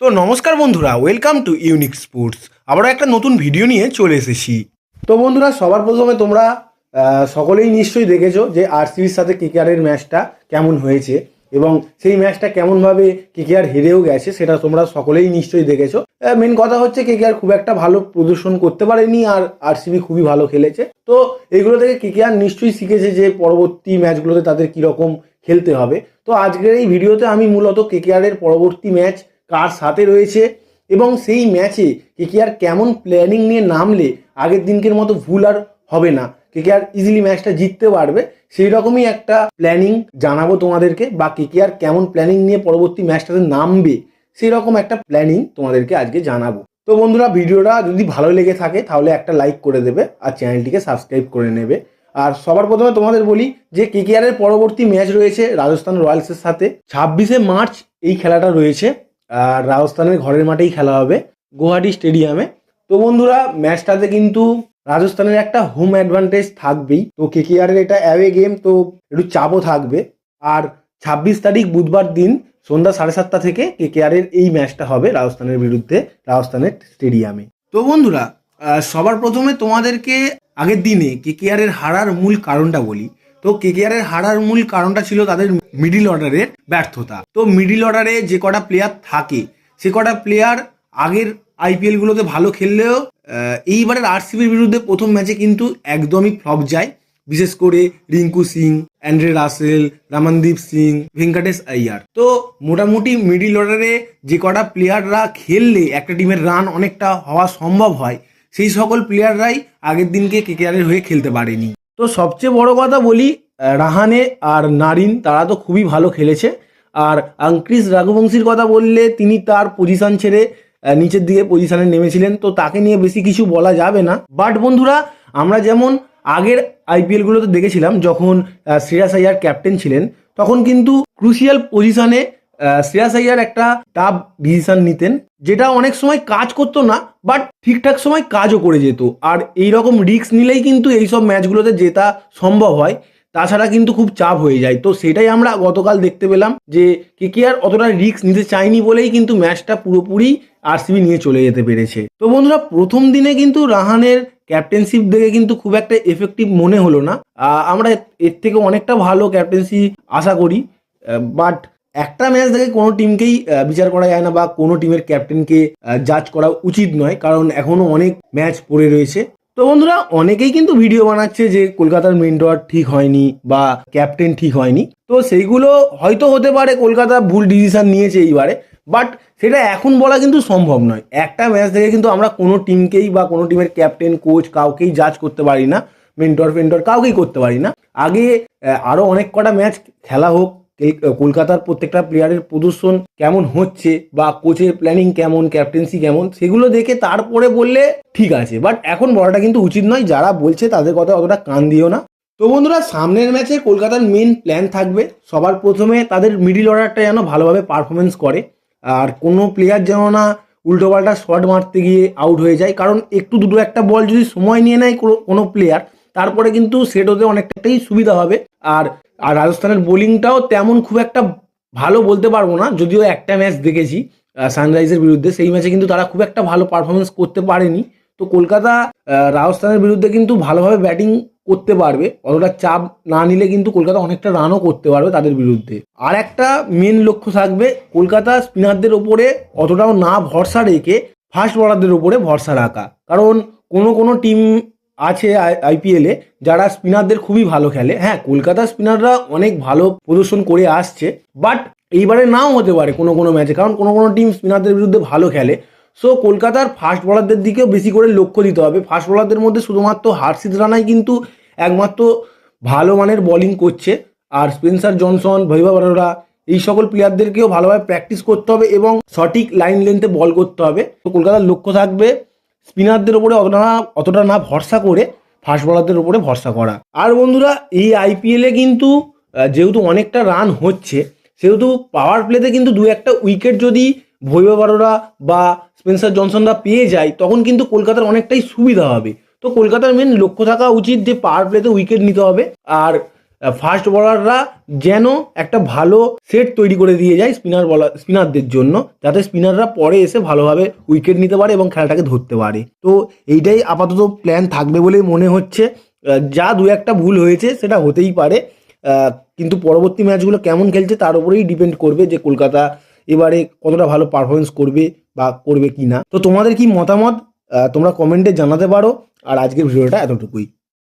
তো নমস্কার বন্ধুরা ওয়েলকাম টু ইউনিক স্পোর্টস আবারও একটা নতুন ভিডিও নিয়ে চলে এসেছি। তো বন্ধুরা, সবার প্রথমে তোমরা সকলেই নিশ্চয়ই দেখেছ যে আরসিবির সাথে কেকেআরের ম্যাচটা কেমন হয়েছে এবং সেই ম্যাচটা কেমনভাবে কেকেআর হেরেও গেছে সেটা তোমরা সকলেই নিশ্চয়ই দেখেছ। মেন কথা হচ্ছে কেকেআর খুব একটা ভালো প্রদর্শন করতে পারেনি আর আরসিবি খুবই ভালো খেলেছে। তো এগুলো থেকে কেকেআর নিশ্চয়ই শিখেছে যে পরবর্তী ম্যাচগুলোতে তাদের কীরকম খেলতে হবে। তো আজকের এই ভিডিওতে আমি মূলত কেকেআরের পরবর্তী ম্যাচ কার সাথে রয়েছে এবং সেই ম্যাচে কেকেআর কেমন প্ল্যানিং নিয়ে নামলে আগের দিনকের মতো ভুল আর হবে না। কেকেআর ইজিলি ম্যাচটা জিততে পারবে। সেই রকমই একটা প্ল্যানিং জানাব তোমাদেরকে বা কেকেআর কেমন প্ল্যানিং নিয়ে পরবর্তী ম্যাচটাতে নামবে, সেই রকম একটা প্ল্যানিং তোমাদেরকে আজকে জানাব। তো বন্ধুরা, ভিডিওটা যদি ভালো লেগে থাকে, তাহলে একটা লাইক করে দেবে আর চ্যানেলটিকে সাবস্ক্রাইব করে নেবে। আর সবার প্রথমে তোমাদের বলি যে কেকেআরের পরবর্তী ম্যাচ রয়েছে রাজস্থান রয়্যালসের সাথে। ছাব্বিশে মার্চ এই খেলাটা রয়েছে। আর রাজস্থানের ঘরের মাঠেই খেলা হবে, গুয়াহাটি স্টেডিয়ামে। তো বন্ধুরা, ম্যাচটাতে কিন্তু রাজস্থানের একটা হোম অ্যাডভান্টেজ থাকবেই। তো কেকেআরের এটা অ্যাওয়ে গেম তো একটু চাপও থাকবে। আর ছাব্বিশ তারিখ বুধবার দিন সন্ধ্যা সাড়ে সাতটা থেকে কেকেআরের এই ম্যাচটা হবে রাজস্থানের বিরুদ্ধে, রাজস্থানের স্টেডিয়ামে। তো বন্ধুরা সবার প্রথমে তোমাদেরকে আগের দিনে কেকেআরের হারার মূল কারণটা বলি। তো কেকেআরের হারার মূল কারণটা ছিল তাদের মিডিল অর্ডারের ব্যর্থতা। তো মিডিল অর্ডারে যে কটা প্লেয়ার থাকে, সে কটা প্লেয়ার আগের আইপিএল গুলোতে ভালো খেললেও এইবারের আরসিবির বিরুদ্ধে প্রথম ম্যাচে কিন্তু একদমই ফ্লপ যায়। বিশেষ করে রিঙ্কু সিং, অ্যান্ড্রে রাসেল, রামনদীপ সিং, ভেঙ্কটেশ আইয়ার। তো মোটামুটি মিডিল অর্ডারে যে কটা প্লেয়াররা খেললে একটা টিমের রান অনেকটা হওয়া সম্ভব হয়, সেই সকল প্লেয়াররাই আগের দিনকে কেকেআরের হয়ে খেলতে পারেনি। তো সবচেয়ে বড় কথা বলি রাহানে আর নারিন, তারা তো খুবই ভালো খেলেছে। আর আঙ্ক্রিস রাঘুবংশীর কথা বললে তিনি তার পজিশন ছেড়ে নিচের দিকে পজিশনে নেমেছিলেন। তো তাকে নিয়ে বেশি কিছু বলা যাবে না। বাট বন্ধুরা, আমরা যেমন আগের আইপিএলগুলোতে দেখেছিলাম, যখন শ্রেয়াস আইয়ার ক্যাপ্টেন ছিলেন, তখন কিন্তু ক্রুশিয়াল পজিশনে শ্রেয়াস আইয়ার একটা টাফ ডিসিশন নিতেন, যেটা অনেক সময় কাজ করতো না বাট ঠিকঠাক সময় কাজও করে যেত। আর এই রকম রিস্ক নিলেই কিন্তু এইসব ম্যাচগুলোতে জেতা সম্ভব হয়, তাছাড়া কিন্তু খুব চাপ হয়ে যায়। তো সেটাই আমরা গতকাল দেখতে পেলাম যে কেকেআর অতটা রিস্ক নিতে চায়নি বলেই কিন্তু ম্যাচটা পুরোপুরি আরসিবি নিয়ে চলে যেতে পেরেছে। তো বন্ধুরা, প্রথম দিনে কিন্তু রাহানের ক্যাপ্টেনশিপ দেখে কিন্তু খুব একটা এফেক্টিভ মনে হলো না। আমরা এর থেকে অনেকটা ভালো ক্যাপ্টেন্সি আশা করি বাট একটা ম্যাচ দেখে কোনো টিমকেই বিচার করা যায় না বা কোনো টিমের ক্যাপ্টেনকে জাজ করা উচিত নয়, কারণ এখনও অনেক ম্যাচ পড়ে রয়েছে। তো বন্ধুরা, অনেকেই কিন্তু ভিডিও বানাচ্ছে যে কলকাতার মেন ডোয়ার ঠিক হয়নি বা ক্যাপ্টেন ঠিক হয়নি। তো সেইগুলো হয়তো হতে পারে, কলকাতা ভুল ডিসিশন নিয়েছে এইবারে বাট সেটা এখন বলা কিন্তু সম্ভব নয়। একটা ম্যাচ থেকে কিন্তু আমরা কোনো টিমকেই বা কোনো টিমের ক্যাপ্টেন কোচ কাউকেই জাজ করতে পারি না মেন্টর ফেন্টর কাউকেই করতে পারি না। আগে আরও অনেক কটা ম্যাচ খেলা হোক কলকাতার প্রত্যেকটা প্লেয়ারের প্রদর্শন কেমন হচ্ছে বা কোচের প্ল্যানিং কেমন ক্যাপ্টেন্সি কেমন, সেগুলো দেখে তারপরে বললে ঠিক আছে। বাট এখন বলাটা কিন্তু উচিত নয়, যারা বলছে তাদের কথা অতটা কান দিও না। তো বন্ধুরা, সামনের ম্যাচে কলকাতার মেন প্ল্যান থাকবে। সবার প্রথমে তাদের মিডিল অর্ডারটা যেন ভালোভাবে পারফরমেন্স করে। আর কোনো প্লেয়ার যেন না উল্টোপাল্টা শট মারতে গিয়ে আউট হয়ে যায়। কারণ একটু দুটো একটা বল যদি সময় নিয়ে নেয় কোনো- কোনো প্লেয়ার তারপরে কিন্তু সেট হতে অনেকটাই সুবিধা হবে। আর আর রাজস্থানের বোলিংটাও তেমন খুব একটা ভালো বলতে পারব না, যদিও একটা ম্যাচ দেখেছি সানরাইজের বিরুদ্ধে, সেই ম্যাচে কিন্তু তারা খুব একটা ভালো পারফরমেন্স করতে পারেনি। তো কলকাতা রাজস্থানের বিরুদ্ধে কিন্তু ভালোভাবে ব্যাটিং করতে পারবে, অতটা চাপ না নিলে কিন্তু কলকাতা অনেকটা রানও করতে পারবে তাদের বিরুদ্ধে। আর একটা মেন লক্ষ্য থাকবে, কলকাতা স্পিনারদের ওপরে অতটাও না ভরসা রেখে ফাস্ট বলারদের ওপরে ভরসা রাখা। কারণ কোনো কোনো টিম আছে আইপিএলে যারা স্পিনারদের খুবই ভালো খেলে। হ্যাঁ কলকাতার স্পিনাররা অনেক ভালো প্রদর্শন করে আসছে, বাট এইবারে নাও হতে পারে কোনো কোনো ম্যাচে, কারণ কোনো কোনো টিম স্পিনারদের বিরুদ্ধে ভালো খেলে। সো কলকাতার ফাস্ট বলারদের দিকেও বেশি করে লক্ষ্য দিতে হবে। ফাস্ট বলারদের মধ্যে শুধুমাত্র হার্ষিত রানাই কিন্তু একমাত্র ভালো মানের বলিং করছে। আর স্পেন্সার জনসন ভৈভব আরোরা এই সকল প্লেয়ারদেরকেও ভালোভাবে প্র্যাকটিস করতে হবে এবং সঠিক লাইন লেন্থে বল করতে হবে। তো কলকাতার লক্ষ্য থাকবে স্পিনারদের ওপরে অতটা না অতটা না ভরসা করে ফাস্ট বলারদের ওপরে ভরসা করা। আর বন্ধুরা, এই আইপিএলে কিন্তু যেহেতু অনেকটা রান হচ্ছে, সেহেতু পাওয়ার প্লেতে কিন্তু দু একটা উইকেট যদি আরোরা বা স্পেন্সার জনসনরা পেয়ে যায়, তখন কিন্তু কলকাতার অনেকটাই সুবিধা হবে। তো কলকাতার মেন লক্ষ্য থাকা উচিত যে পাওয়ার প্লেতে উইকেট নিতে হবে। আর ফাস্ট বলাররা যেন একটা ভালো সেট তৈরি করে দিয়ে যায় স্পিনার বলার স্পিনারদের জন্য, যাতে স্পিনাররা পরে এসে ভালোভাবে উইকেট নিতে পারে এবং খেলাটাকে ধরতে পারে। তো এইটাই আপাতত প্ল্যান থাকবে বলেই মনে হচ্ছে। যা দু একটা ভুল হয়েছে সেটা হতেই পারে। কিন্তু পরবর্তী ম্যাচগুলো কেমন খেলছে তার উপরেই ডিপেন্ড করবে যে কলকাতা এবারে কতটা ভালো পারফরমেন্স করবে বা করবে কি না তো তোমাদের কি মতামত? তোমরা কমেন্টে জানাতে পারো। আর আজকের ভিডিওটা এতটুকুই।